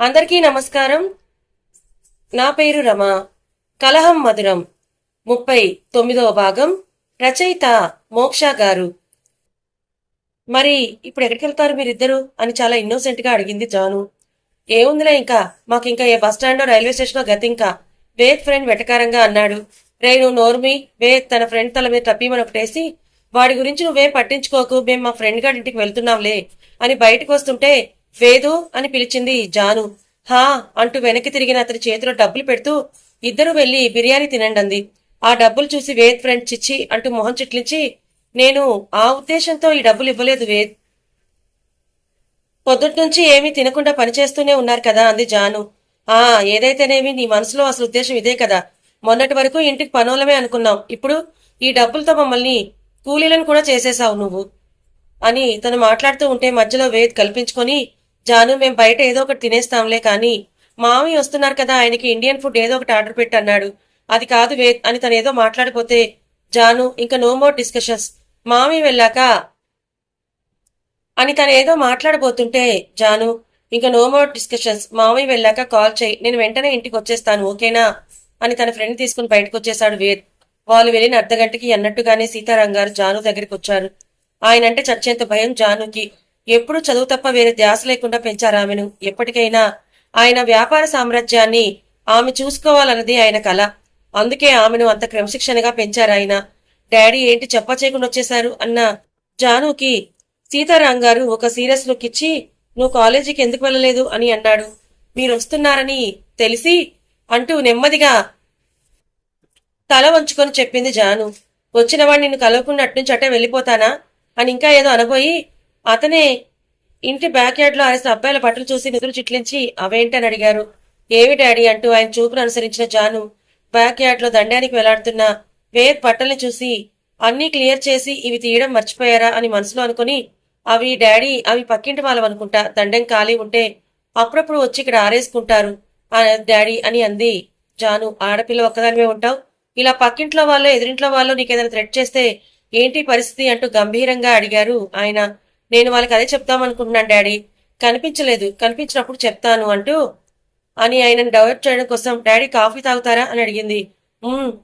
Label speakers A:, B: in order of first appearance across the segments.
A: అందరికీ నమస్కారం. నా పేరు రమ. కలహం మధురం. ముప్పై తొమ్మిదవ భాగం. రచయిత మోక్ష గారు. మరి ఇప్పుడు ఎక్కడికి వెళ్తారు మీరిద్దరు? అని చాలా ఇన్నోసెంట్గా గా అడిగింది జాను. ఏముందిలే ఇంకా? మాకు ఇంకా ఏ బస్ స్టాండో రైల్వే స్టేషన్లో గతి ఇంకా వేద్ ఫ్రెండ్ వెటకారంగా అన్నాడు. రే నువ్వు నోర్మి వేద్ తన ఫ్రెండ్ తల మీద తప్పిమని ఒకటేసి వాడి గురించి నువ్వేం పట్టించుకోకు మేము మా ఫ్రెండ్ గారి ఇంటికి వెళ్తున్నాంలే అని బయటకు వస్తుంటే వేదు అని పిలిచింది జాను. హా అంటూ వెనక్కి తిరిగిన అతని చేతిలో డబ్బులు పెడుతూ ఇద్దరు వెళ్ళి బిర్యానీ తినండి అంది ఆ డబ్బులు చూసి వేద్ ఫ్రెండ్ చిచ్చి అంటూ మొహం చిట్లించి నేను ఆ ఉద్దేశంతో ఈ డబ్బులు ఇవ్వలేదు వేద్. పొద్దుటి నుంచి ఏమీ తినకుండా పనిచేస్తూనే ఉన్నారు కదా అంది జాను. ఆ ఏదైతేనేమి నీ మనసులో అసలు ఉద్దేశం ఇదే కదా. మొన్నటి వరకు ఇంటికి పనులమే అనుకున్నాం. ఇప్పుడు ఈ డబ్బులతో మమ్మల్ని కూలీలను కూడా చేసేశావు నువ్వు అని తను మాట్లాడుతూ ఉంటే మధ్యలో వేద్ కల్పించుకొని జాను మేం బయట ఏదో ఒకటి తినేస్తాంలే కానీ మామి వస్తున్నారు కదా ఆయనకి ఇండియన్ ఫుడ్ ఏదో ఒకటి ఆర్డర్ పెట్టి అన్నాడు. అది కాదు వేద్ అని తను ఏదో మాట్లాడిపోతే జాను ఇంకా నో మోర్ డిస్కషన్స్. మామి వెళ్ళాక అని తను ఏదో మాట్లాడబోతుంటే జాను ఇంకా నో మోర్ డిస్కషన్స్. మామి వెళ్ళాక కాల్ చేయి నేను వెంటనే ఇంటికి వచ్చేస్తాను ఓకేనా? అని తన ఫ్రెండ్ తీసుకుని బయటకు వచ్చేశాడు వేద్. వాళ్ళు వెళ్ళిన అర్ధగంటకి అన్నట్టుగానే సీతారాం గారు జాను దగ్గరికి వచ్చారు. ఆయనంటే చచ్చేంత భయం జానుకి. ఎప్పుడు చదువు తప్ప వేరే ధ్యాస లేకుండా పెంచారు ఆమెను. ఎప్పటికైనా ఆయన వ్యాపార సామ్రాజ్యాన్ని ఆమె చూసుకోవాలన్నది ఆయన కల. అందుకే ఆమెను అంత క్రమశిక్షణగా పెంచారు ఆయన. డాడీ ఏంటి చెప్ప చేయకుండా వచ్చేశారు అన్న జానుకి సీతారాం గారు ఒక సీరియస్ లుక్ ఇచ్చి నువ్వు కాలేజీకి ఎందుకు వెళ్ళలేదు? అని అన్నాడు. మీరు వస్తున్నారని తెలిసి అంటూ నెమ్మదిగా తల వంచుకొని చెప్పింది జాను. వచ్చిన వాడిని నిన్ను కలవకుండా అట్నుంచి అట్టే వెళ్ళిపోతానా? అని ఇంకా ఏదో అనబోయి అతనే ఇంటి బ్యాక్ యార్డ్లో ఆరేసిన అబ్బాయిల బట్టలు చూసి నిధులు చిట్లించి అవేంటని అడిగారు. ఏవి డాడీ అంటూ ఆయన చూపును అనుసరించిన జాను బ్యాక్ యార్డ్లో దండానికి వెళ్ళాడుతున్న వేద్ బట్టల్ని చూసి అన్నీ క్లియర్ చేసి ఇవి తీయడం మర్చిపోయారా అని మనసులో అనుకుని అవి డాడీ అవి పక్కింటి వాళ్ళం అనుకుంటా దండం ఖాళీ ఉంటే అప్పుడప్పుడు వచ్చి ఇక్కడ ఆరేసుకుంటారు డాడీ అని అంది. జాను ఆడపిల్ల ఒక్కదానివే ఉంటావు. ఇలా పక్కింట్లో వాళ్ళు ఎదురింట్లో వాళ్ళు నీకేదైనా థ్రెట్ చేస్తే ఏంటి పరిస్థితి అంటూ గంభీరంగా అడిగారు ఆయన. నేను వాళ్ళకి అదే చెప్తామనుకుంటున్నాను డాడీ. కనిపించలేదు. కనిపించినప్పుడు చెప్తాను అంటూ అని ఆయనను డైవర్ట్ చేయడం కోసం డాడీ కాఫీ తాగుతారా? అని అడిగింది.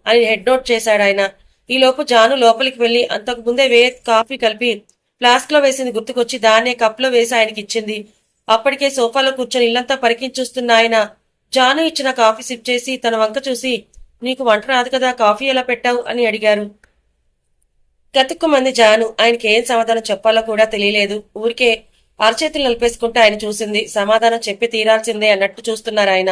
A: అని హెడ్ నోట్ చేశాడు ఆయన. ఈలోపు జాను లోపలికి వెళ్ళి అంతకు ముందే వే కాఫీ కలిపి ఫ్లాస్క్లో వేసింది గుర్తుకొచ్చి దాన్నే కప్లో వేసి ఆయనకి ఇచ్చింది. అప్పటికే సోఫాలో కూర్చొని ఇల్లంతా పరికించూస్తున్న ఆయన జాను ఇచ్చిన కాఫీ సిప్ చేసి తన వంక చూసి నీకు వంట రాదు కదా కాఫీ ఎలా పెట్టావు? అని అడిగారు. గతుక్కుమంది జాను. ఆయనకి ఏం సమాధానం చెప్పాలో కూడా తెలియలేదు. ఊరికే అరచేతులు నలిపేసుకుంటే ఆయన చూసింది. సమాధానం చెప్పి తీరాల్సిందే అన్నట్టు చూస్తున్నారు ఆయన.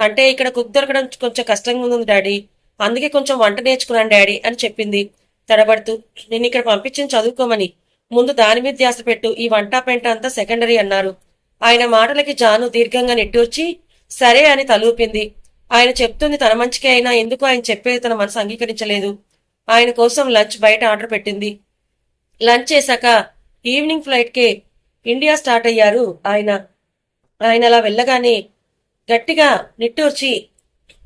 A: అంటే ఇక్కడ కుక్ దొరకడం కొంచెం కష్టంగా ఉంది డాడీ. అందుకే కొంచెం వంట నేర్చుకున్నాను డాడీ అని చెప్పింది. తడబడుతూ నేను ఇక్కడ పంపించిన చదువుకోమని. ముందు దాని మీద ధ్యాస పెట్టు. ఈ వంట పెంట అంతా సెకండరీ అన్నారు. ఆయన మాటలకి జాను దీర్ఘంగా నెట్టూర్చి సరే అని తలూపింది. ఆయన చెప్తుంది తన మంచికే అయినా ఎందుకు ఆయన చెప్పేది తన మనసు అంగీకరించలేదు. ఆయన కోసం లంచ్ బయట ఆర్డర్ పెట్టింది. లంచ్ చేశాక ఈవినింగ్ ఫ్లైట్కే ఇండియా స్టార్ట్ అయ్యారు ఆయన. ఆయన అలా వెళ్ళగానే గట్టిగా నిట్టూర్చి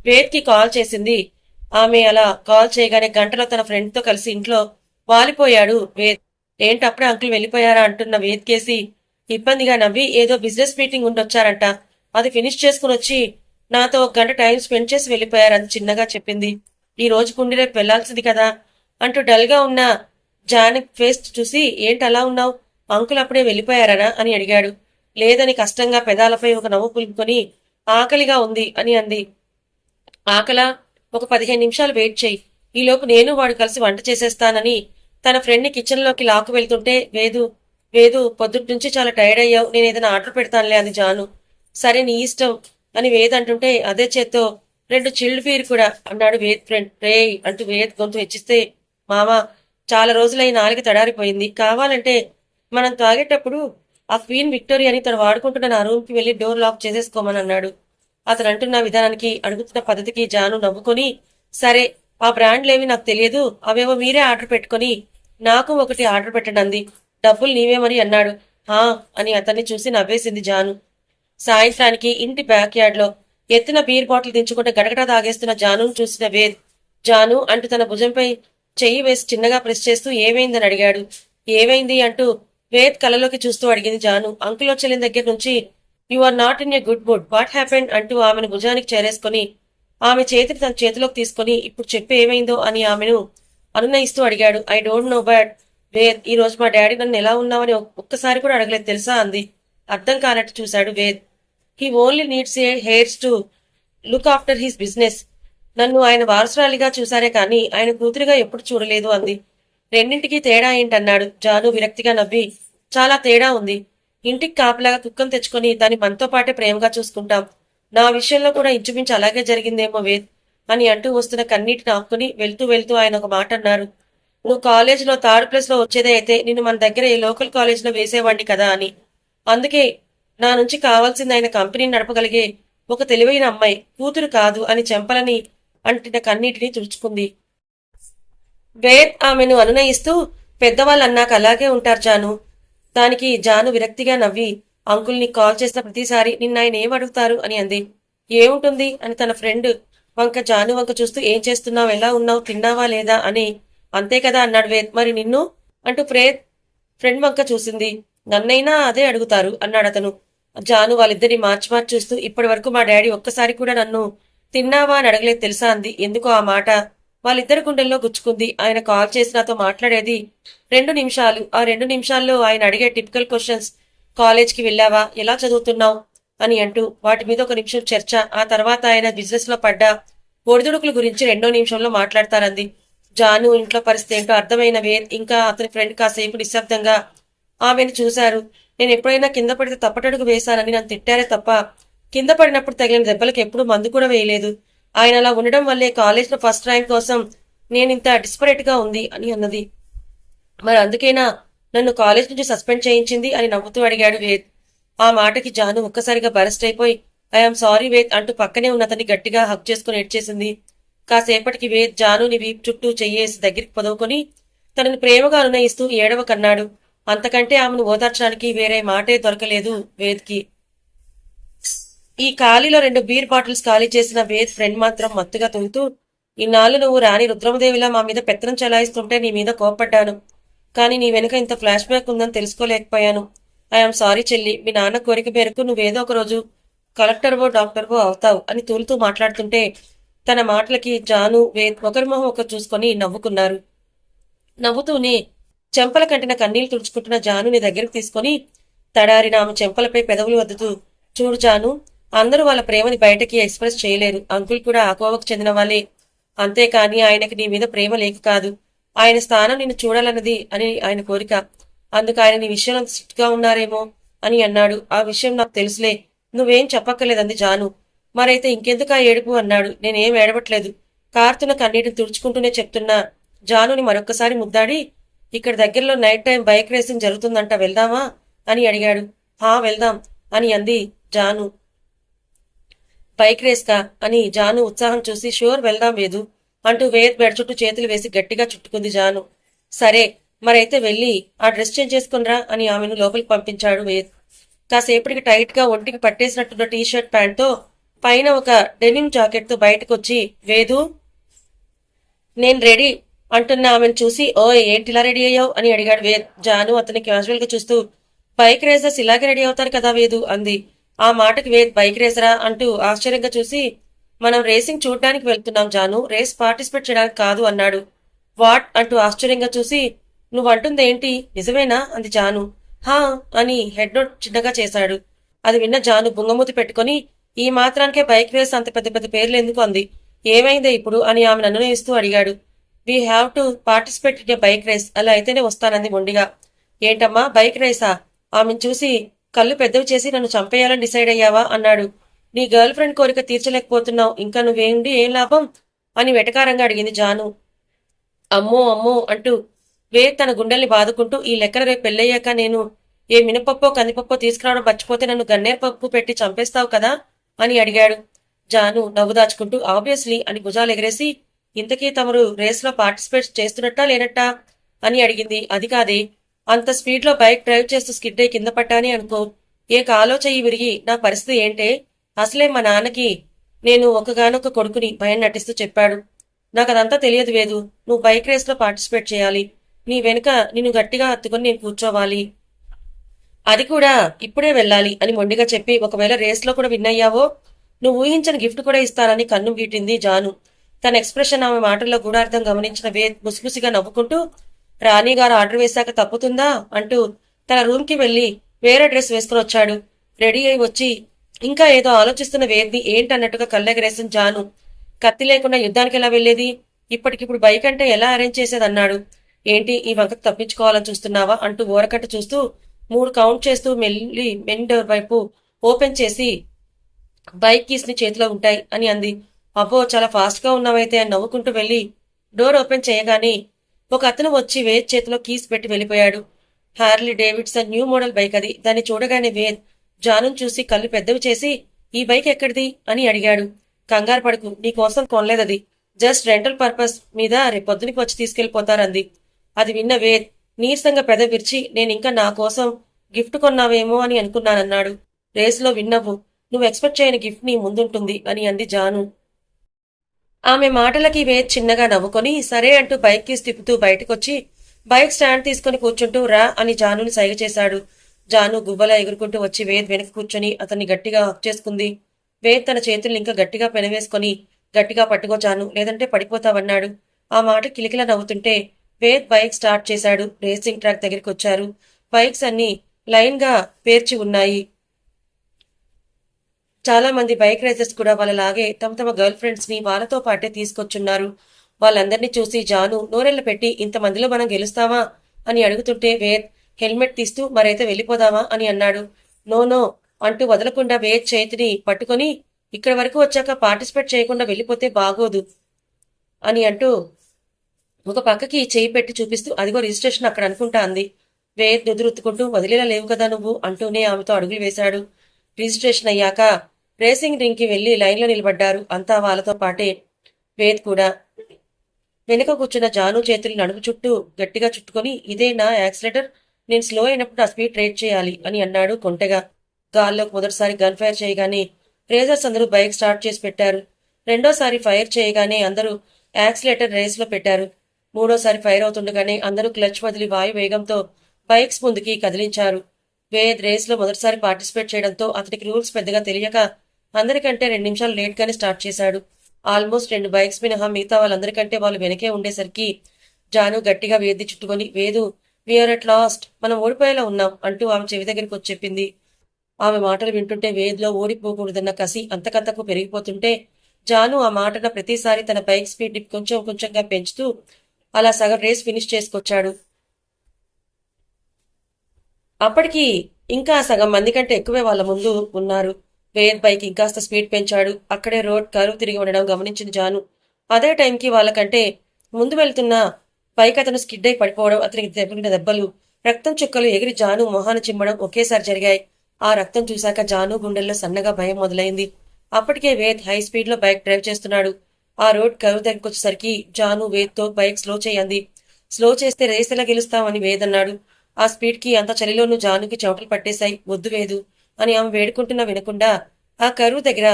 A: వేద్కి కాల్ చేసింది. ఆమె అలా కాల్ చేయగానే గంటలో తన ఫ్రెండ్తో కలిసి ఇంట్లో వాలిపోయాడు వేద్. ఏంటప్పుడే అంకుల్ వెళ్ళిపోయారా అంటున్న వేద్కేసి ఇబ్బందిగా నవ్వి ఏదో బిజినెస్ మీటింగ్ ఉండొచ్చారంట. అది ఫినిష్ చేసుకుని వచ్చి నాతో ఒక గంట టైం స్పెండ్ చేసి వెళ్ళిపోయారని చిన్నగా చెప్పింది. ఈ రోజు కుండి రేపు వెళ్ళాల్సింది కదా అంటూ డల్గా ఉన్న జానక్ ఫేస్ చూసి ఏంటి అలా ఉన్నావు? అంకుల్ అప్పుడే వెళ్ళిపోయారనా? అని అడిగాడు. లేదని కష్టంగా పెదాలపై ఒక నవ్వు పులుపుకొని ఆకలిగా ఉంది అని అంది. ఆకలా? ఒక పదిహేను నిమిషాలు వెయిట్ చేయి. ఈలోపు నేను వాడు కలిసి వంట చేసేస్తానని తన ఫ్రెండ్ని కిచెన్లోకి లాక్కు వెళ్తుంటే వేదు వేదు పొద్దుటి నుంచి చాలా టైర్డ్ అయ్యావు. నేను ఏదైనా ఆర్డర్ పెడతానులే అది జాను. సరే నీ ఇష్టం అని వేదంటుంటే అదే చేత్తో రెండు చిల్డ్ ఫీర్ కూడా అన్నాడు వేద్ ఫ్రెండ్. రే అంటూ వేద్ గొంతు హెచ్చిస్తే మామ చాలా రోజులై నాలుగు తడారిపోయింది. కావాలంటే మనం తాగేటప్పుడు ఆ క్వీన్ విక్టోరియాని తను వాడుకుంటున్న నా రూమ్కి వెళ్ళి డోర్ లాక్ చేసేసుకోమని అన్నాడు. అతను అంటున్న విధానానికి అడుగుతున్న పద్ధతికి జాను నవ్వుకొని సరే ఆ బ్రాండ్లేవి నాకు తెలియదు. అవేవో మీరే ఆర్డర్ పెట్టుకొని నాకు ఒకటి ఆర్డర్ పెట్టండి అంది డబ్బులు నీవేమని అన్నాడు. హా అని అతన్ని చూసి నవ్వేసింది జాను. సాయంత్రానికి ఇంటి బ్యాక్ యార్డ్లో ఎత్తిన బీర్ బాటిల్ దించుకుంటే గడగడ తాగేస్తున్న జానును చూసిన వేద్ జాను అంటూ తన భుజంపై చెయ్యి వేసి చిన్నగా ప్రెస్ చేస్తూ ఏమైందని అడిగాడు. ఏమైంది అంటూ వేద్ కలలోకి చూస్తూ అడిగింది జాను. అంకుల్ చెల్లిన దగ్గర నుంచి you are not in a good mood. What happened? అంటూ ఆమెను భుజానికి చేరేసుకొని ఆమె చేతిని తన చేతిలోకి తీసుకొని ఇప్పుడు చెప్పు ఏమైందో అని ఆమెను అనునయిస్తూ అడిగాడు. I don't know but Ved ఈ రోజు మా డాడీ నన్ను ఎలా ఉన్నావని ఒక్కసారి కూడా అడగలేదు తెలుసా? అంది. అర్థం కానట్టు చూశాడు Ved he only needs a heirs to look after his business నన్ను ఆయన వారసురాలిగా చూశారే కానీ ఆయన కూతురిగా ఎప్పుడు చూడలేదు అంది. రెండింటికి తేడా ఏంటన్నాడు జాను విరక్తిగా నవ్వి. చాలా తేడా ఉంది. ఇంటికి కాపలాగా కుక్కను తెచ్చుకొని దాన్ని మనతో పాటే ప్రేమగా చూసుకుంటాం. నా విషయంలో కూడా ఇంచుమించు అలాగే జరిగిందేమో వేద్ అని అంటూ వస్తున్న కన్నీటిని ఆపుకుని వెళ్తూ వెళ్తూ ఆయన ఒక మాట అన్నారు. నువ్వు కాలేజీలో థర్డ్ ప్లేస్లో వచ్చేదే అయితే నిన్ను మన దగ్గర ఈ లోకల్ కాలేజీలో వేసేవాడిని కదా అని. అందుకే నా నుంచి కావాల్సింది ఆయన కంపెనీని నడపగలిగే ఒక తెలివైన అమ్మాయి కూతురు కాదు అని చెంపలని అంటిన కన్నీటిని తుడుచుకుంది. వేద్ ఆమెను అనునయిస్తూ పెద్దవాళ్ళు అన్నాక అలాగే ఉంటారు జాను. దానికి జాను విరక్తిగా నవ్వి అంకుల్ని కాల్ చేసిన ప్రతిసారి నిన్న ఆయన ఏం అడుగుతారు అని అంది. ఏముంటుంది? అని తన ఫ్రెండ్ వంక జాను వంక చూస్తూ ఏం చేస్తున్నావు? ఎలా ఉన్నావు? తిన్నావా లేదా? అని అంతే కదా అన్నాడు వేద్ మరి నిన్ను? అంటూ ఫ్రే ఫ్రెండ్ వంక చూసింది. నన్నైనా అదే అడుగుతారు అన్నాడు అతను జాను వాళ్ళిద్దరిని మార్చి మార్చి చూస్తూ ఇప్పటి వరకు మా డాడీ ఒక్కసారి కూడా నన్ను తిన్నావా అని అడగలేదు తెలుసా? అంది. ఎందుకో ఆ మాట? వాళ్ళిద్దరి గుండెల్లో గుచ్చుకుంది. ఆయన కాల్ చేసి నాతో మాట్లాడేది రెండు నిమిషాలు. ఆ రెండు నిమిషాల్లో ఆయన అడిగే టిపికల్ క్వశ్చన్స్ కాలేజ్కి వెళ్ళావా? ఎలా చదువుతున్నావు? అని అంటూ వాటి మీద ఒక నిమిషం చర్చ. ఆ తర్వాత ఆయన బిజినెస్లో పడ్డ ఒడిదుడుకుల గురించి రెండో నిమిషంలో మాట్లాడతారంది. జాను ఇంట్లో పరిస్థితి ఏంటో అర్థమైన వేద్ ఇంకా అతని ఫ్రెండ్ కాసేపు నిశ్శబ్దంగా ఆమెను చూశారు. నేను ఎప్పుడైనా కింద పడితే తప్పటడుగు వేశానని నన్ను తిట్టారే తప్ప కింద పడినప్పుడు తగిలిన దెబ్బలకు ఎప్పుడు మందు కూడా వేయలేదు. ఆయన అలా ఉండడం వల్లే కాలేజ్లో ఫస్ట్ ర్యాంక్ కోసం నేను ఇంత డిస్పరేట్గా ఉంది అని అన్నది. మరి అందుకేనా నన్ను కాలేజ్ నుంచి సస్పెండ్ చేయించింది అని నవ్వుతూ అడిగాడు వేద్. ఆ మాటకి జాను ఒక్కసారిగా బరస్ట్ అయిపోయి ఐఎమ్ సారీ వేద్ అంటూ పక్కనే ఉన్న అతన్ని గట్టిగా హక్ చేసుకుని ఏడ్చేసింది. కాసేపటికి వేద్ జానుని వీపు చుట్టూ చెయ్యేసి దగ్గరికి పొదవుకొని తనని ప్రేమగా అనునయిస్తూ ఏడవ కన్నాడు. అంతకంటే ఆమెను ఓదార్చడానికి వేరే మాటే దొరకలేదు వేద్కి. ఈ ఖాళీలో రెండు బీర్ బాటిల్స్ ఖాళీ చేసిన వేద్ ఫ్రెండ్ మాత్రం మత్తుగా తొలుతూ ఇన్నాళ్ళు నువ్వు రాణి రుద్రమదేవిలా మా మీద పెత్తనం చలాయిస్తుంటే నీ మీద కోప్పడ్డాను. కానీ నీ వెనుక ఇంత ఫ్లాష్ బ్యాక్ ఉందని తెలుసుకోలేకపోయాను. ఐఎమ్ సారీ చెల్లి మీ నాన్న కోరిక మేరకు నువ్వేదో ఒక రోజు కలెక్టర్వో డాక్టర్వో అవుతావు అని తూలుతూ మాట్లాడుతుంటే తన మాటలకి జాను వేద్ ఒకరి మొహం ఒకరు చూసుకొని నవ్వుకున్నారు. నవ్వుతూనే చెంపల కంటిన కన్నీళ్ళు తుడుచుకుంటున్న జానుని దగ్గరికి తీసుకొని తడారిన ఆమె చెంపలపై పెదవులు వద్దుతూ చూడు జాను అందరూ వాళ్ళ ప్రేమని బయటకి ఎక్స్ప్రెస్ చేయలేరు. అంకుల్ కూడా ఆకోవకు చెందిన వాళ్ళే. అంతేకాని ఆయనకి నీ మీద ప్రేమ లేక కాదు. ఆయన స్థానం నిన్ను చూడాలన్నది అని ఆయన కోరిక. అందుకు ఆయన నీ విషయంలో సిట్గా ఉన్నారేమో అని అన్నాడు. ఆ విషయం నాకు తెలుసులే. నువ్వేం చెప్పక్కర్లేదంది జాను. మరైతే ఇంకెందుకు ఆ ఏడుపు అన్నాడు. నేనేం ఏడవట్లేదు. కార్తున కన్నీటిని తుడుచుకుంటూనే చెప్తున్నా. జానుని మరొక్కసారి ముద్దాడి ఇక్కడ దగ్గరలో నైట్ టైం బైక్ రేసింగ్ జరుగుతుందంట వెళ్దామా? అని అడిగాడు. హా వెళ్దాం అని అంది జాను. బైక్ రేస్కా అని జాను ఉత్సాహం చూసి షూర్ వెళ్దాం వేదు అంటూ వేద్ బెడ్ చుట్టూ చేతులు వేసి గట్టిగా చుట్టుకుంది జాను. సరే మరైతే వెళ్ళి ఆ డ్రెస్ చేంజ్ చేసుకునిరా అని ఆమెను లోపలికి పంపించాడు వేద్ కాసేపటికి టైట్గా ఒంటికి పట్టేసినట్టున్న టీ షర్ట్ ప్యాంట్తో పైన ఒక డెనిమ్ జాకెట్తో బయటకు వచ్చి వేదు నేను రెడీ అంటున్న ఆమెను చూసి ఓ ఏంటిలా రెడీ అయ్యావు? అని అడిగాడు వేద్. జాను అతని క్యాజువల్గా చూస్తూ బైక్ రేసర్స్ ఇలాగే రెడీ అవుతారు కదా వేదు? అంది. ఆ మాటకి వేద్ బైక్ రేసరా? అంటూ ఆశ్చర్యంగా చూసి మనం రేసింగ్ చూడడానికి వెళ్తున్నాం జాను రేస్ పార్టిసిపేట్ చేయడానికి కాదు అన్నాడు. వాట్? అంటూ ఆశ్చర్యంగా చూసి నువ్వు నిజమేనా? అంది జాను. హా అని హెడ్ నోట్ చిన్నగా చేశాడు. అది విన్న జాను బుంగమూతి పెట్టుకొని ఈ మాత్రానికే బైక్ రేస్ అంత పెద్ద పెద్ద పేర్లు ఎందుకు? అంది. ఏమైందే ఇప్పుడు? అని ఆమెను అనునయిస్తూ అడిగాడు. We have to participate in bike race అలా అయితేనే వస్తానంది మొండిగా. ఏంటమ్మా బైక్ రేసా ఆమెను చూసి కళ్ళు పెద్దవి చేసి నన్ను చంపేయాలని డిసైడ్ అయ్యావా? అన్నాడు. నీ గర్ల్ ఫ్రెండ్ కోరిక తీర్చలేకపోతున్నావు. ఇంకా నువ్వేండి ఏం లాభం? అని వెటకారంగా అడిగింది జాను. అమ్మో అమ్మో అంటూ వే తన గుండెల్ని బాదుకుంటూ ఈ లెక్కన రేపు పెళ్ళయ్యాక నేను ఏ మినపప్పో కందిపప్పో తీసుకురావడం మర్చిపోతే నన్ను గన్నేరు పప్పు పెట్టి చంపేస్తావు కదా? అని అడిగాడు. జాను నవ్వు దాచుకుంటూ ఆబ్వియస్లీ అని భుజాలు ఎగరేసి ఇంతకీ తమరు రేస్లో పార్టిసిపేట్ చేస్తున్నట్టా లేనట్టా? అని అడిగింది. అది కాదే. అంత స్పీడ్లో బైక్ డ్రైవ్ చేస్తూ స్కిడ్డే కింద పట్టానే అనుకో. ఏ కాలో చెయ్యి విరిగి నా పరిస్థితి ఏంటే? అసలే మా నాన్నకి నేను ఒకగానొక కొడుకుని భయం నటిస్తూ చెప్పాడు. నాకు అదంతా తెలియదు వేదు. నువ్వు బైక్ రేస్లో పార్టిసిపేట్ చేయాలి. నీ వెనుక నిన్ను గట్టిగా హత్తుకొని నేను కూర్చోవాలి. అది కూడా ఇప్పుడే వెళ్ళాలి అని మొండిగా చెప్పి ఒకవేళ రేస్లో కూడా విన్ అయ్యావో నువ్వు ఊహించని గిఫ్ట్ కూడా ఇస్తానని కన్ను గీటింది జాను. తన ఎక్స్ప్రెషన్ ఆమె మాటల్లో గూఢార్థం గమనించిన వేద్ ముసిముసిగా నవ్వుకుంటూ రాణిగారు ఆర్డర్ వేశాక తప్పుతుందా? అంటూ తన రూమ్కి వెళ్ళి వేరే డ్రెస్ వేసుకుని వచ్చాడు. రెడీ అయి వచ్చి ఇంకా ఏదో ఆలోచిస్తున్న వేద్ని ఏంటన్నట్టుగా కళ్ళెగరేసిన జాను కత్తి లేకుండా యుద్ధానికి ఎలా వెళ్ళేది ఇప్పటికిప్పుడు బైక్ అంటే ఎలా అరేంజ్ చేసేదన్నాడు ఏంటి ఈ వంకకు తప్పించుకోవాలని చూస్తున్నావా? అంటూ ఊరకట్ట చూస్తూ మూడు కౌంట్ చేస్తూ మెల్లి మెయిన్ డోర్ వైపు ఓపెన్ చేసి బైక్ కీస్ని చేతిలో ఉంటాయి అని అంది. అబ్బో చాలా ఫాస్ట్గా ఉన్నావైతే అని నవ్వుకుంటూ వెళ్ళి డోర్ ఓపెన్ చేయగానే ఒక అతను వచ్చి వేద్ చేతిలో కీస్ పెట్టి వెళ్ళిపోయాడు. Harley Davidson new model bike అది. దాన్ని చూడగానే వేద్ జాను చూసి కళ్ళు పెద్దవి చేసి ఈ బైక్ ఎక్కడిది? అని అడిగాడు. కంగారు పడుకు నీకోసం కొనలేదది. జస్ట్ రెంటల్ పర్పస్ మీద రేపొద్దునికి వచ్చి తీసుకెళ్ళిపోతారంది అది విన్న వేద్ నీరసంగా పెద విరిచి నేను ఇంకా నా కోసం గిఫ్ట్ కొన్నావేమో అని అనుకున్నానన్నాడు. రేసులో విన్నవు నువ్వు ఎక్స్పెక్ట్ చేయని గిఫ్ట్ నీ ముందుంటుంది అని అంది జాను. ఆమె మాటలకి వేద్ చిన్నగా నవ్వుకొని సరే అంటూ బైక్ కీస్ తిప్పుతూ బయటకొచ్చి బైక్ స్టాండ్ తీసుకుని కూర్చుంటూ రా అని జానుని సైగ చేశాడు. జాను గువ్వలా ఎగురుకుంటూ వచ్చి వేద్ వెనక కూర్చొని అతన్ని గట్టిగా హక్ చేసుకుంది. వేద్ తన చేతుల్ని ఇంకా గట్టిగా పెనవేసుకొని గట్టిగా పట్టుకో జాను లేదంటే పడిపోతావన్నాడు. ఆ మాట కిలికిలా నవ్వుతుంటే వేద్ బైక్ స్టార్ట్ చేశాడు. రేసింగ్ ట్రాక్ దగ్గరికి వచ్చారు బైక్స్ అన్ని లైన్గా పేర్చి ఉన్నాయి. చాలా మంది బైక్ రైడర్స్ కూడా వాళ్ళలాగే తమ తమ గర్ల్ ఫ్రెండ్స్ని వాళ్ళతో పాటే తీసుకొచ్చున్నారు. వాళ్ళందరినీ చూసి జాను నోరెళ్ళ పెట్టి ఇంతమందిలో మనం గెలుస్తావా అని అడుగుతుంటే వేద్ హెల్మెట్ తీస్తూ మరైతే వెళ్ళిపోదామా? అని అన్నాడు. నో నో అంటూ వదలకుండా వేద్ చేతిని పట్టుకొని ఇక్కడ వరకు వచ్చాక పార్టిసిపేట్ చేయకుండా వెళ్ళిపోతే బాగోదు అని అంటూ ఒక పక్కకి చేయి పెట్టి చూపిస్తూ అదిగో రిజిస్ట్రేషన్ అక్కడ అనుకుంటా అంది. వేద్ నుదురుత్తుకుంటూ వదిలేలా లేవు కదా నువ్వు? అంటూనే ఆమెతో అడుగులు వేశాడు. రిజిస్ట్రేషన్ అయ్యాక రేసింగ్ రింగ్కి వెళ్ళి లైన్లో నిలబడ్డారు. అంతా వాళ్ళతో పాటే వేద్ కూడా. వెనుక కూర్చున్న జాను చేతులు నడుము చుట్టూ గట్టిగా చుట్టుకొని ఇదే నా యాక్సిలేటర్ నేను స్లో అయినప్పుడు నా స్పీడ్ రేట్ చేయాలి అని అన్నాడు కొంటెగా. గాల్లోకి మొదటిసారి గన్ ఫైర్ చేయగానే రేజర్స్ అందరూ బైక్ స్టార్ట్ చేసి పెట్టారు. రెండోసారి ఫైర్ చేయగానే అందరూ యాక్సిలేటర్ రేస్లో పెట్టారు. మూడోసారి ఫైర్ అవుతుండగానే అందరూ క్లచ్ వదిలి వాయు వేగంతో బైక్స్ ముందుకి కదిలించారు. వేద్ రేస్లో మొదటిసారి పార్టిసిపేట్ చేయడంతో అతనికి రూల్స్ పెద్దగా తెలియక అందరికంటే రెండు నిమిషాలు లేట్గానే స్టార్ట్ చేశాడు. ఆల్మోస్ట్ రెండు బైక్స్ మినహా మిగతా వాళ్ళందరికంటే వాళ్ళు వెనకే ఉండేసరికి జాను గట్టిగా వేది చుట్టుకొని వేదు వీఆర్ అట్ లాస్ట్ మనం ఓడిపోయేలా ఉన్నాం అంటూ ఆమె చెవి దగ్గరికి వచ్చి చెప్పింది. ఆమె మాటలు వింటుంటే వేదిలో ఓడిపోకూడదన్న కసి అంతకంతకు పెరిగిపోతుంటే జాను ఆ మాటన ప్రతిసారి తన బైక్ స్పీడ్ని కొంచెం కొంచెంగా పెంచుతూ అలా సగం రేస్ ఫినిష్ చేసుకొచ్చాడు. అప్పటికి ఇంకా సగం మంది కంటే ఎక్కువే వాళ్ళ ముందు ఉన్నారు. వేద్ బైక్ ఇంకాస్త స్పీడ్ పెంచాడు. అక్కడే రోడ్ కరువు తిరిగి ఉండడం గమనించిన జాను. అదే టైంకి వాళ్ళకంటే ముందు వెళ్తున్న పైకి అతను స్కిడ్ అయి పడిపోవడం అతనికి దెబ్బలిన దెబ్బలు. రక్తం చుక్కలు ఎగిరి జాను మొహాన్ని చిమ్మడం ఒకేసారి జరిగాయి. ఆ రక్తం చూశాక జాను గుండెల్లో సన్నగా భయం మొదలైంది. అప్పటికే వేద్ హై స్పీడ్లో బైక్ డ్రైవ్ చేస్తున్నాడు. ఆ రోడ్ కరువు దగ్గరికి వచ్చేసరికి జాను వేద్తో బైక్ స్లో చేయంది. స్లో చేస్తే రేసెలా గెలుస్తామని వేద్ అన్నాడు ఆ స్పీడ్కి అంత చలిలోనూ జానుకి చెమటలు పట్టేశాయి. వద్దు వేదు. అని ఆమె వేడుకుంటున్నా వినకుండా ఆ కరువు దగ్గర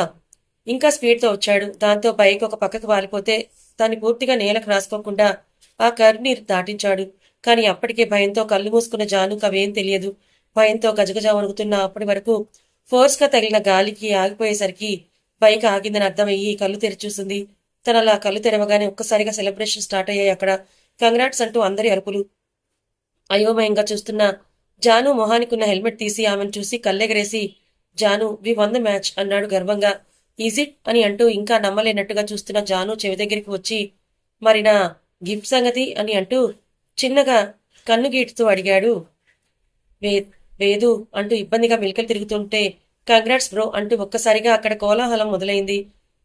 A: ఇంకా స్పీడ్తో వచ్చాడు. దాంతో బైక్ ఒక పక్కకు వాలిపోతే దాన్ని పూర్తిగా నేలకు రాసుకోకుండా ఆ కరువుని దాటించాడు. కానీ అప్పటికే భయంతో కళ్ళు మూసుకున్న జానుకు అవేం తెలియదు. భయంతో గజగజ వణుకుతున్న అప్పటి వరకు ఫోర్స్గా తగిలిన గాలికి ఆగిపోయేసరికి బైక్ ఆగిందని అర్థమయ్యి కళ్ళు తెరిచూసింది తన అలా కళ్ళు తెరవగానే ఒక్కసారిగా సెలబ్రేషన్ స్టార్ట్ అయ్యాయి అక్కడ. కంగ్రాట్స్ అంటూ అందరి అరుపులు. అయోమయంగా చూస్తున్న జాను మొహానికున్న హెల్మెట్ తీసి ఆమెను చూసి కళ్ళెగరేసి జాను వి వంద మ్యాచ్ అన్నాడు గర్వంగా. ఈజిట్ అని అంటూ ఇంకా నమ్మలేనట్టుగా చూస్తున్న జాను చెవి దగ్గరికి వచ్చి మరి నా గిఫ్ట్ సంగతి? అని అంటూ చిన్నగా కన్ను గీటుతూ అడిగాడు. వేద్ వేదు అంటూ ఇబ్బందిగా మిలికలు తిరుగుతుంటే కంగ్రాట్స్ బ్రో అంటూ ఒక్కసారిగా అక్కడ కోలాహలం మొదలైంది.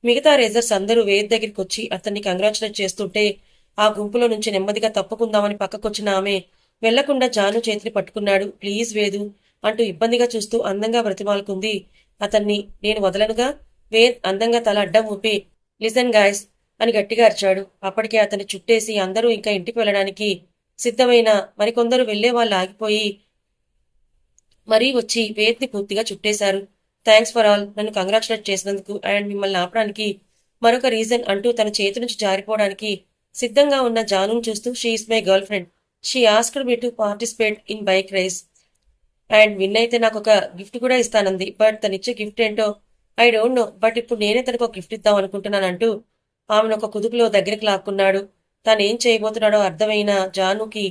A: మిగతా రేజర్స్ అందరూ వేద్ దగ్గరికి వచ్చి అతన్ని కంగ్రాచులేట్ చేస్తుంటే ఆ గుంపులో నుంచి నెమ్మదిగా తప్పుకుందామని పక్కకొచ్చిన ఆమె వెళ్ళకుండా జాను చేతిని పట్టుకున్నాడు. ప్లీజ్ వేదు అంటూ ఇబ్బందిగా చూస్తూ అందంగా బ్రతిమాలుకుంది. అతన్ని నేను వదలనుగా? వేద్ అందంగా తల అడ్డం ఊపి లిసన్ గాయస్ అని గట్టిగా అరిచాడు. అప్పటికే అతన్ని చుట్టేసి అందరూ ఇంకా ఇంటికి వెళ్ళడానికి సిద్ధమైన మరికొందరు వెళ్ళే వాళ్ళు ఆగిపోయి మరీ వచ్చి వేద్ని పూర్తిగా చుట్టేశారు. Thanks for all. నన్ను కంగ్రాచులేట్ చేసినందుకు అండ్ మిమ్మల్ని ఆపడానికి మరొక రీజన్ అంటూ తన చేతి నుంచి జారిపోవడానికి సిద్ధంగా ఉన్న జానును చూస్తూ she is my girlfriend. She asked me to participate in bike race and win అయితే నాకు ఒక గిఫ్ట్ కూడా ఇస్తానంది. బట్ తను ఇచ్చే గిఫ్ట్ ఏంటో ఐ డోంట్ నో బట్ ఇప్పుడు నేనే తనకు ఒక గిఫ్ట్ ఇద్దాం అనుకుంటున్నాను అంటూ ఆమెను ఒక కుదుపులో దగ్గరికి లాక్కున్నాడు. తాను ఏం చేయబోతున్నాడో అర్థమైన జానుకి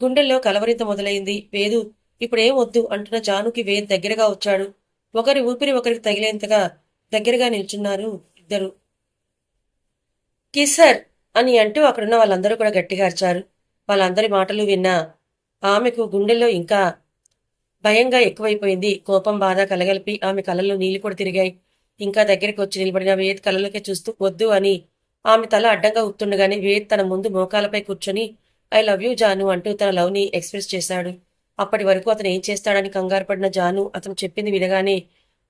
A: గుండెల్లో కలవరింత మొదలైంది. వేదు ఇప్పుడేం వద్దు అంటున్న జానుకి వేద్ దగ్గరగా వచ్చాడు. ఒకరి ఊపిరి ఒకరికి తగిలేంతగా దగ్గరగా నిల్చున్నారు ఇద్దరు. కిసర్ అని అంటూ అక్కడున్న వాళ్ళందరూ కూడా గట్టిగా అరిచారు. వాళ్ళందరి మాటలు విన్నా ఆమెకు గుండెల్లో ఇంకా భయంగా ఎక్కువైపోయింది. కోపం బాధ కలగలిపి ఆమె కళ్ళలో నీళ్ళు కూడా తిరిగాయి. ఇంకా దగ్గరికి వచ్చి నిలబడిన వేద్ కళ్ళలోకి చూస్తూ వద్దు అని ఆమె తల అడ్డంగా ఉత్తుండగానే వేద్ తన ముందు మోకాలపై కూర్చొని ఐ లవ్ యూ జాను అంటూ తన లవ్ని ఎక్స్ప్రెస్ చేశాడు. అప్పటి వరకు అతను ఏం చేస్తాడని కంగారు పడిన జాను అతను చెప్పింది వినగానే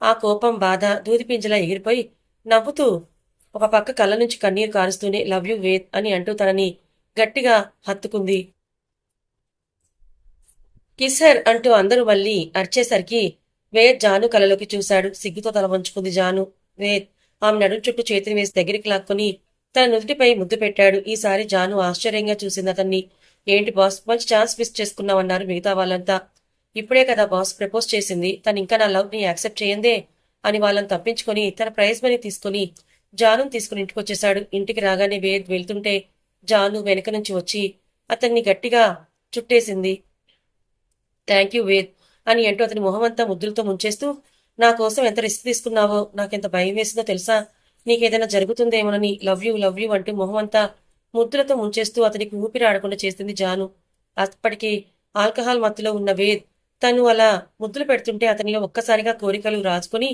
A: ఆ కోపం బాధ దూదిపింజలా ఎగిరిపోయి నవ్వుతూ ఒక పక్క కళ్ళ నుంచి కన్నీరు కారుస్తూనే లవ్ యూ వేద్ అని అంటూ తనని గట్టిగా హత్తుకుంది. కిసర్ అంటూ అందరూ మళ్ళీ అరిచేసరికి వేద్ జాను కలలోకి చూశాడు. సిగ్గుతో తల వంచుకుంది జాను. వేద్ ఆమె నడుం చుట్టూ చేతిని వేసి దగ్గరికి లాక్కుని తన నుదుటిపై ముద్దు పెట్టాడు. ఈసారి జాను ఆశ్చర్యంగా చూసింది అతన్ని. ఏంటి బాస్ మంచి ఛాన్స్ మిస్ చేసుకున్నామన్నారు మిగతా వాళ్ళంతా. ఇప్పుడే కదా బాస్ ప్రపోజ్ చేసింది. తను ఇంకా నా లవ్ని యాక్సెప్ట్ చేయందే అని వాళ్ళని తప్పించుకొని తన ప్రైజ్ మనీ తీసుకుని జాను తీసుకుని ఇంటికి వచ్చేశాడు. ఇంటికి రాగానే వేద్ వెళ్తుంటే జాను వెనక నుంచి వచ్చి అతన్ని గట్టిగా చుట్టేసింది. థ్యాంక్ యూ వేద్ అని అంటూ అతని మొహమంతా ముద్దులతో ముంచేస్తూ నా కోసం ఎంత రిస్క్ తీసుకున్నావో నాకెంత భయం వేసిందో తెలుసా? నీకేదైనా జరుగుతుందేమోనని లవ్ యూ లవ్ యూ అంటూ మొహమంతా ముద్దులతో ముంచేస్తూ అతనికి ఊపిరి ఆడకుండా చేసింది జాను. అప్పటికి ఆల్కహాల్ మత్తులో ఉన్న వేద్ తను అలా ముద్దులు పెడుతుంటే అతనిలో ఒక్కసారిగా కోరికలు రాచుకుని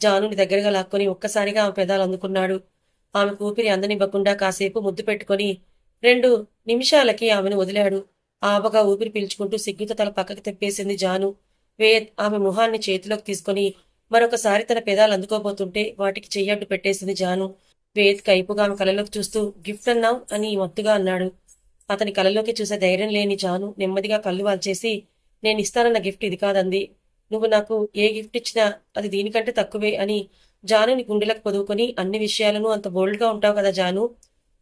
A: జానుని దగ్గరగా లాక్కొని ఒక్కసారిగా ఆమె పెదాలు అందుకున్నాడు. ఆమె ఊపిరి అందనివ్వకుండా కాసేపు ముద్దు పెట్టుకొని రెండు నిమిషాలకి ఆమెను వదిలాడు. ఆపగా ఊపిరి పీల్చుకుంటూ సిగ్గుతో తల పక్కకి తెప్పేసింది జాను. వేద్ ఆమె మొహాన్ని చేతిలోకి తీసుకొని మరొకసారి తన పెదాలు అందుకోబోతుంటే వాటికి చెయ్యడ్డు పెట్టేసింది జాను. వేద్ కైపుగా ఆమె కలలోకి చూస్తూ గిఫ్ట్ అన్నావు? అని మొత్తుగా అన్నాడు. అతని కలలోకి చూసే ధైర్యం లేని జాను నెమ్మదిగా కళ్ళు వాల్చేసి నేను ఇస్తానన్న గిఫ్ట్ ఇది కాదంది. నువ్వు నాకు ఏ గిఫ్ట్ ఇచ్చినా అది దీనికంటే తక్కువే అని జానుని గుండెలకు పొదువుకొని అన్ని విషయాలను అంత బోల్డ్గా ఉంటావు కదా జాను.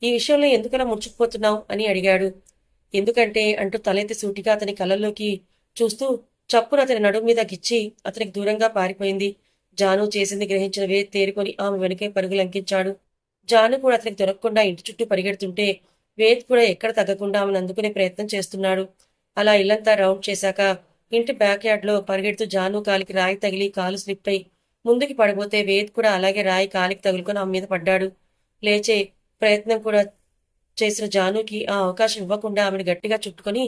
A: ఈ విషయంలో ఎందుకలా ముడుచుకుపోతున్నావు అని అడిగాడు. ఎందుకంటే అంటూ తలెత్తి సూటిగా అతని కళ్ళల్లోకి చూస్తూ చప్పున అతని నడుము మీద గిచ్చి అతనికి దూరంగా పారిపోయింది. జాను చేసింది గ్రహించిన వే తేరుకొని ఆమె వెనుకే పరుగులంకించాడు జాను కూడా అతనికి దొరకకుండా ఇంటి చుట్టూ పరిగెడుతుంటే వేద్ కూడా ఎక్కడ తగ్గకుండా ఆమెను అందుకునే ప్రయత్నం చేస్తున్నాడు. అలా ఇల్లంతా రౌండ్ చేశాక ఇంటి బ్యాక్ యార్డ్లో పరిగెడుతూ జాను కాలికి రాయి తగిలి కాలు స్లిప్ అయి ముందుకి పడిపోతే వేద్ కూడా అలాగే రాయి కాలికి తగులుకొని ఆమె మీద పడ్డాడు. లేచే ప్రయత్నం కూడా చేసిన జానుకి ఆ అవకాశం ఇవ్వకుండా ఆమెను గట్టిగా చుట్టుకొని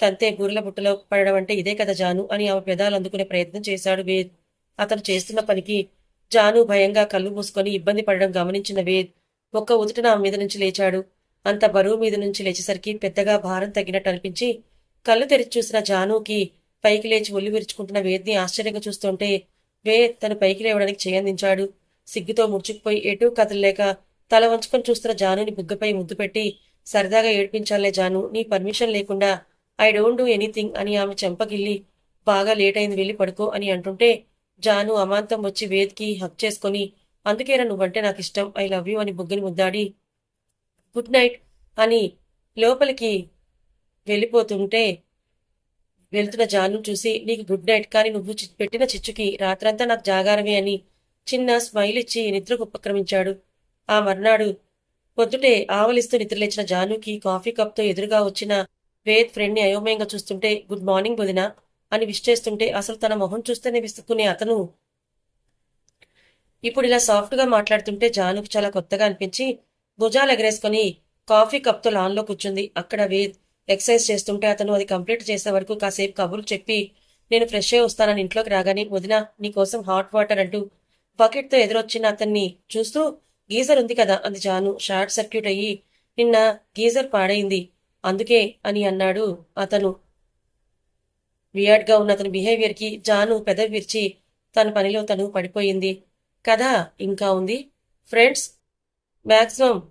A: తంతే బూరెల బుట్టలో పడడం అంటే ఇదే కదా జాను అని ఆమె పెదాలు అందుకునే ప్రయత్నం చేశాడు వేద్. అతను చేస్తున్న పనికి జాను భయంగా కళ్ళు మూసుకొని ఇబ్బంది పడడం గమనించిన వేద్ ఒక్క ఉదుటన ఆమె మీద నుంచి లేచాడు. అంత బరువు మీద నుంచి లేచేసరికి పెద్దగా భారం తగ్గినట్టు అనిపించి కళ్ళు తెరిచి చూసిన జానుకి పైకి లేచి ఒళ్ళు విరుచుకుంటున్న వేద్ని ఆశ్చర్యంగా చూస్తుంటే వేద్ తను పైకి లేవడానికి చేయందించాడు. సిగ్గుతో ముడుచుకుపోయి ఎటూ కదలలేక తల వంచుకొని చూస్తున్న జానుని బుగ్గపై ముద్దు పెట్టి సరదాగా ఏడ్పించాలే జాను నీ పర్మిషన్ లేకుండా ఐ డోంట్ డూ ఎనీథింగ్ అని ఆమె చెంపగిల్లి బాగా లేట్ అయింది వెళ్ళి పడుకో అని అంటుంటే జాను అమాంతం వచ్చి వేద్కి హక్ చేసుకొని అందుకేరా నువ్వంటే నాకు ఇష్టం ఐ లవ్ యూ అని బుగ్గని ముద్దాడి గుడ్ నైట్ అని లోపలికి వెళ్ళిపోతుంటే వెళ్తున్న జాను చూసి నీకు గుడ్ నైట్ కానీ నువ్వు పెట్టిన చిచ్చుకి రాత్రంతా నాకు జాగారమే అని చిన్న స్మైల్ ఇచ్చి నిద్రకు ఉపక్రమించాడు. ఆ మర్నాడు పొద్దుటే ఆవలిస్తూ నిద్రలేచిన జానుకి కాఫీ కప్తో ఎదురుగా వచ్చిన వేద్ ఫ్రెండ్ని అయోమయంగా చూస్తుంటే గుడ్ మార్నింగ్ వదిన అని విష్ చేస్తుంటే అసలు తన మొహం చూస్తేనే విసుక్కునే అతను. ఇప్పుడు ఇలా సాఫ్ట్గా మాట్లాడుతుంటే జానుకి చాలా కొత్తగా అనిపించి భుజాలు ఎగరేసుకొని కాఫీ కప్తో లాన్లో కూర్చుంది. అక్కడ వేద్ ఎక్సర్సైజ్ చేస్తుంటే అతను అది కంప్లీట్ చేసే వరకు కాసేపు కబుర్లు చెప్పి నేను ఫ్రెష్ అయి వస్తానని ఇంట్లోకి రాగానే వదిన నీకోసం హాట్ వాటర్ అంటూ బకెట్తో ఎదురొచ్చిన అతన్ని చూస్తూ గీజర్ ఉంది కదా? అంది జాను. షార్ట్ సర్క్యూట్ అయ్యి నిన్న గీజర్ పాడైంది. అందుకే అని అన్నాడు అతను. వియాడ్గా ఉన్న అతని బిహేవియర్కి జాను పెదవి విరిచి తన పనిలో తను పడిపోయింది. కదా? ఇంకా ఉంది. ఫ్రెండ్స్ మ్యాక్సిమం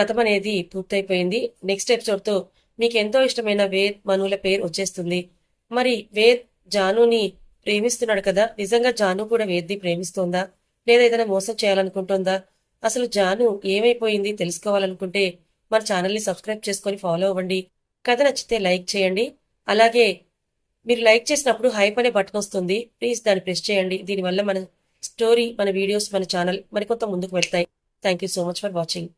A: గతం అనేది పూర్తయిపోయింది. నెక్స్ట్ ఎపిసోడ్తో మీకు ఎంతో ఇష్టమైన వేద్ మనుల పేరు వచ్చేస్తుంది. మరి వేద్ జానుని ప్రేమిస్తున్నాడు కదా? నిజంగా జాను కూడా వేద్ని ప్రేమిస్తోందా? లేదా ఏదైనా మోసం చేయాలనుకుంటుందా? అసలు జాను ఏమైపోయింది తెలుసుకోవాలనుకుంటే మన ఛానల్ని సబ్స్క్రైబ్ చేసుకొని ఫాలో అవ్వండి. కథ నచ్చితే లైక్ చేయండి. అలాగే మీరు లైక్ చేసినప్పుడు హైప్ అనే బటన్ వస్తుంది. ప్లీజ్ దాన్ని ప్రెస్ చేయండి. దీనివల్ల మన స్టోరీ మన వీడియోస్ మన ఛానల్ మరికొంత ముందుకు వెళ్తాయి. Thank you so much for watching.